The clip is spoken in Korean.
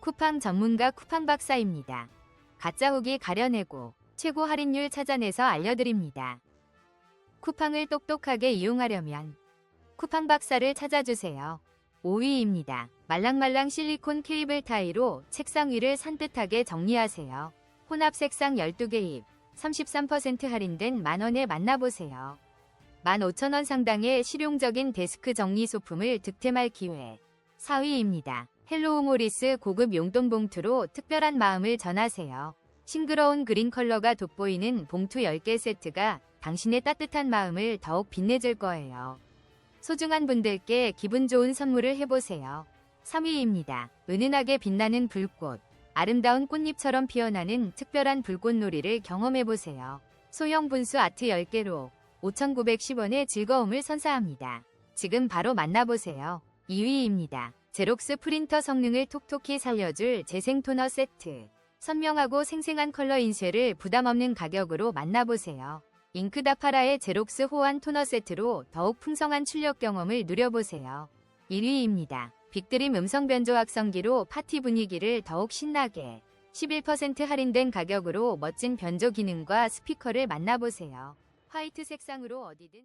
쿠팡 전문가 쿠팡 박사입니다. 가짜 후기 가려내고 최고 할인율 찾아내서 알려드립니다. 쿠팡을 똑똑하게 이용하려면 쿠팡 박사를 찾아주세요. 5위입니다. 말랑말랑 실리콘 케이블 타이로 책상 위를 산뜻하게 정리하세요. 혼합 색상 12개입 33% 할인된 만원에 만나보세요. 15,000원 상당의 실용적인 데스크 정리 소품을 득템할 기회. 4위입니다. 헬로우 모리스 고급 용돈 봉투로 특별한 마음을 전하세요. 싱그러운 그린 컬러가 돋보이는 봉투 10개 세트가 당신의 따뜻한 마음을 더욱 빛내줄 거예요. 소중한 분들께 기분 좋은 선물을 해보세요. 3위입니다. 은은하게 빛나는 불꽃. 아름다운 꽃잎처럼 피어나는 특별한 불꽃놀이를 경험해보세요. 소형 분수 아트 10개로 5,910원의 즐거움을 선사합니다. 지금 바로 만나보세요. 2위입니다. 제록스 프린터 성능을 톡톡히 살려줄 재생 토너 세트. 선명하고 생생한 컬러 인쇄를 부담 없는 가격으로 만나보세요. 잉크다파라의 제록스 호환 토너 세트로 더욱 풍성한 출력 경험을 누려보세요. 1위입니다. 빅드림 음성 변조 확성기로 파티 분위기를 더욱 신나게 11% 할인된 가격으로 멋진 변조 기능과 스피커를 만나보세요. 화이트 색상으로 어디든